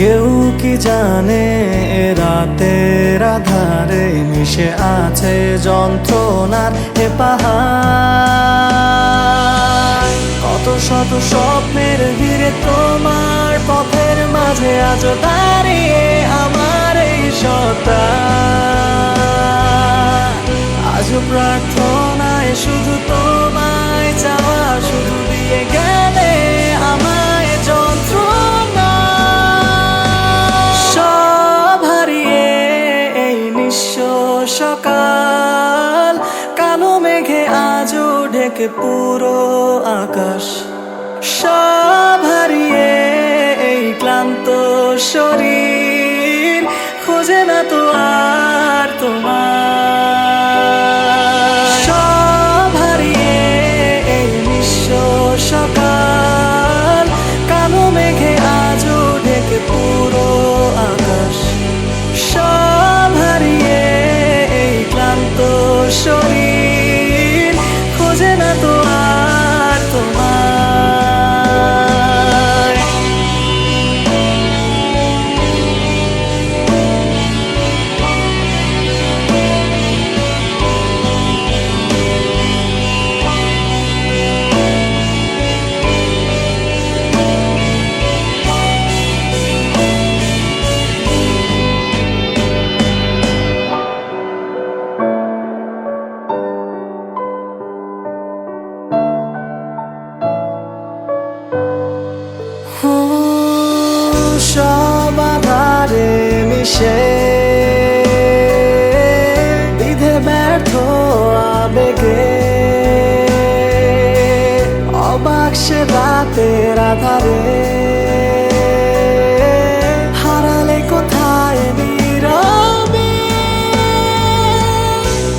কেউ কি জানে এ রাতের আধারে মিশে আছে যন্ত্রণার এ পাহাড়। কত শত স্বপ্নের ভিড়ে তোমার পথের মাঝে আজ দাঁড়িয়ে আমার এই সত্তা। আজ প্রার্থনায় ঢেকে পুরো আকাশ সব হারিয়ে এই ক্লান্ত শরীর খোঁজে না তো সব মিশে। বিধে ব্যর্থ আবেগে। অবাক সে রাতের আধারে। হারালে কোথায় নীরবে?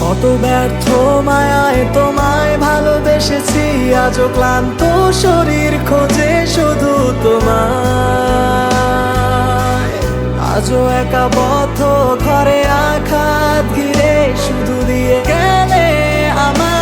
কত ব্যর্থ মায়ায় তোমায় ভালোবেসেছি, আজও ক্লান্ত শরীর খোঁজে শুধু তোমায়। আজও একা বদ্ধ ঘরে আঘাত ঘিরে শুধু দিয়ে গেলে আমার